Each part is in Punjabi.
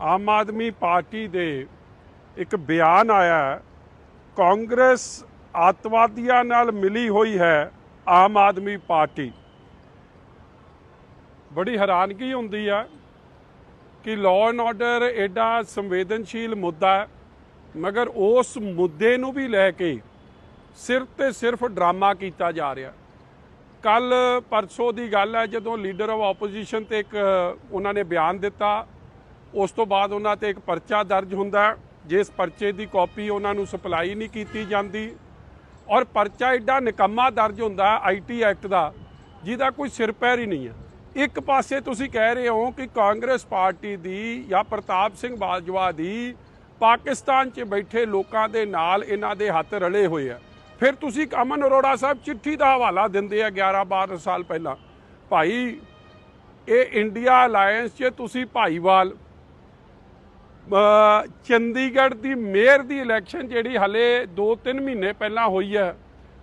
ਆਮ ਆਦਮੀ ਪਾਰਟੀ ਦੇ ਇੱਕ ਬਿਆਨ ਆਇਆ ਕਾਂਗਰਸ ਆਤਵਾਦੀਆਂ ਨਾਲ ਮਿਲੀ ਹੋਈ ਹੈ ਆਮ ਆਦਮੀ ਪਾਰਟੀ। ਬੜੀ ਹੈਰਾਨਗੀ ਹੁੰਦੀ ਆ ਕਿ ਲਾਅ ਐਂਡ ਆਰਡਰ ਐਡਾ ਸੰਵੇਦਨਸ਼ੀਲ ਮੁੱਦਾ ਹੈ, ਮਗਰ ਉਸ ਮੁੱਦੇ ਨੂੰ ਵੀ ਲੈ ਕੇ ਸਿਰਫ ਤੇ ਸਿਰਫ ਡਰਾਮਾ ਕੀਤਾ ਜਾ ਰਿਹਾ। ਕੱਲ ਪਰਸੋਂ ਦੀ ਗੱਲ ਹੈ, ਜਦੋਂ ਲੀਡਰ ਆਫ ਆਪੋਜੀਸ਼ਨ ਤੇ ਇੱਕ ਉਹਨਾਂ ਨੇ ਬਿਆਨ ਦਿੱਤਾ ਉਸ ਤੋਂ ਬਾਅਦ ਉਹਨਾਂ ਤੇ ਇੱਕ ਪਰਚਾ ਦਰਜ ਹੁੰਦਾ ਜਿਸ ਪਰਚੇ ਦੀ ਕਾਪੀ ਉਹਨਾਂ ਨੂੰ ਸਪਲਾਈ ਨਹੀਂ ਕੀਤੀ ਜਾਂਦੀ। ਔਰ ਪਰਚਾ ਐਡਾ ਨਿਕੰਮਾ ਦਰਜ ਹੁੰਦਾ ਆਈਟੀ ਐਕਟ ਦਾ, ਜਿਹਦਾ ਕੋਈ ਸਿਰ ਪੈਰ ਹੀ ਨਹੀਂ ਹੈ। ਇੱਕ ਪਾਸੇ ਤੁਸੀਂ ਕਹਿ ਰਹੇ ਹੋ ਕਿ ਕਾਂਗਰਸ ਪਾਰਟੀ ਦੀ ਜਾਂ ਪ੍ਰਤਾਪ ਸਿੰਘ ਬਾਜਵਾ ਦੀ ਪਾਕਿਸਤਾਨ 'ਚ ਬੈਠੇ ਲੋਕਾਂ ਦੇ ਨਾਲ ਇਹਨਾਂ ਦੇ ਹੱਥ ਰਲੇ ਹੋਏ ਆ। ਫਿਰ ਤੁਸੀਂ ਅਮਨ ਅਰੋੜਾ ਸਾਹਿਬ ਚਿੱਠੀ ਦਾ ਹਵਾਲਾ ਦਿੰਦੇ ਆ 11 12 ਸਾਲ ਪਹਿਲਾਂ। ਭਾਈ, ਇਹ ਇੰਡੀਆ ਅਲਾਈਅੰਸ 'ਚ ਤੁਸੀਂ ਭਾਈਵਾਲ ਚੰਡੀਗੜ੍ਹ ਦੀ ਮੇਅਰ ਦੀ ਇਲੈਕਸ਼ਨ ਜਿਹੜੀ ਹਲੇ 2-3 ਮਹੀਨੇ ਪਹਿਲਾਂ ਹੋਈ ਹੈ,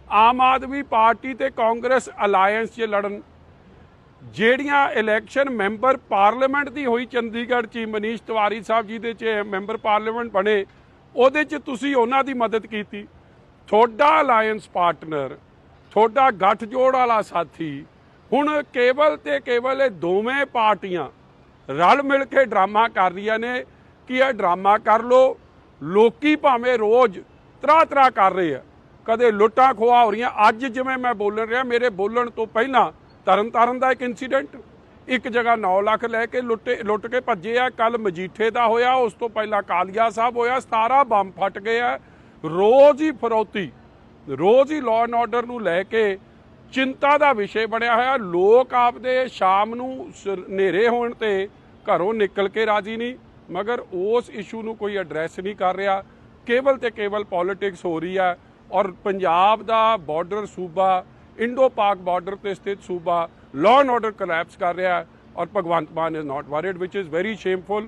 ਆਮ ਆਦਮੀ ਪਾਰਟੀ ਤੇ ਕਾਂਗਰਸ ਅਲਾਈਅੰਸ 'ਚ ਲੜਨ। ਜਿਹੜੀਆਂ ਇਲੈਕਸ਼ਨ ਮੈਂਬਰ ਪਾਰਲੀਮੈਂਟ ਦੀ ਹੋਈ ਚੰਡੀਗੜ੍ਹ 'ਚ ਹੀ ਮਨੀਸ਼ ਤਿਵਾਰੀ ਸਾਹਿਬ ਜੀ ਦੇ 'ਚ ਮੈਂਬਰ ਪਾਰਲੀਮੈਂਟ ਬਣੇ, ਉਹਦੇ 'ਚ ਤੁਸੀਂ ਉਹਨਾਂ ਦੀ ਮਦਦ ਕੀਤੀ। ਤੁਹਾਡਾ ਅਲਾਈਅੰਸ ਪਾਰਟਨਰ ਤੁਹਾਡਾ ਗੱਠਜੋੜ ਵਾਲਾ ਸਾਥੀ, ਹੁਣ ਕੇਵਲ ਤੇ ਕੇਵਲ ਇਹ ਦੋਵੇਂ ਪਾਰਟੀਆਂ ਰਲ ਮਿਲ ਕੇ ਡਰਾਮਾ ਕਰ ਰਹੀਆਂ ਨੇ। ਕਿ ਇਹ ਡਰਾਮਾ ਕਰ ਲੋ? ਲੋਕੀ ਭਾਵੇਂ ਰੋਜ਼ ਤਰਾ ਤਰਾ ਕਰ ਰਹੇ ਆ। ਕਦੇ ਲੁੱਟਾਂ ਖੋਆ ਹੋ ਰਹੀਆਂ। ਅੱਜ ਜਿਵੇਂ ਮੈਂ ਬੋਲਣ ਰਿਹਾ, ਮੇਰੇ ਬੋਲਣ ਤੋਂ ਪਹਿਲਾਂ ਤਰਨ ਤਾਰਨ ਦਾ ਇੱਕ ਇਨਸੀਡੈਂਟ ਇੱਕ ਜਗ੍ਹਾ 9 ਲੱਖ ਲੈ ਕੇ ਲੁੱਟੇ, ਲੁੱਟ ਕੇ ਭੱਜੇ ਆ। ਕੱਲ ਮਜੀਠੇ ਦਾ ਹੋਇਆ, ਉਸ ਤੋਂ ਪਹਿਲਾਂ ਕਾਲੀਆ ਸਾਹਿਬ ਹੋਇਆ 17 ਬੰਬ ਫਟ ਗਏ ਆ। ਰੋਜ਼ ਹੀ ਫਰੋਤੀ, ਰੋਜ਼ ਹੀ ਲਾਅ ਐਂਡ ਆਰਡਰ ਨੂੰ ਲੈ ਕੇ ਚਿੰਤਾ ਦਾ ਵਿਸ਼ੇ ਬਣਿਆ ਹੋਇਆ। ਲੋਕ ਆਪਦੇ ਸ਼ਾਮ ਨੂੰ ਸ- ਹਨੇਰੇ ਹੋਣ ਤੇ ਘਰੋਂ ਨਿਕਲ ਕੇ ਰਾਜੀ ਨਹੀਂ। ਮਗਰ ਉਸ ਇਸ਼ੂ ਨੂੰ ਕੋਈ ਐਡਰੈਸ ਨਹੀਂ ਕਰ ਰਿਹਾ। ਕੇਵਲ ਤੇ ਕੇਵਲ ਪੋਲਿਟਿਕਸ ਹੋ ਰਹੀ ਹੈ ਔਰ ਪੰਜਾਬ ਦਾ ਬਾਰਡਰ ਸੂਬਾ ਇੰਡੋ ਪਾਕ ਬਾਰਡਰ ਤੇ ਸਥਿਤ ਸੂਬਾ ਲਾਅ ਐਂਡ ਆਰਡਰ ਕੋਲੈਪਸ ਕਰ ਰਿਹਾ ਹੈ ਔਰ Bhagwant Mann is not worried which is very shameful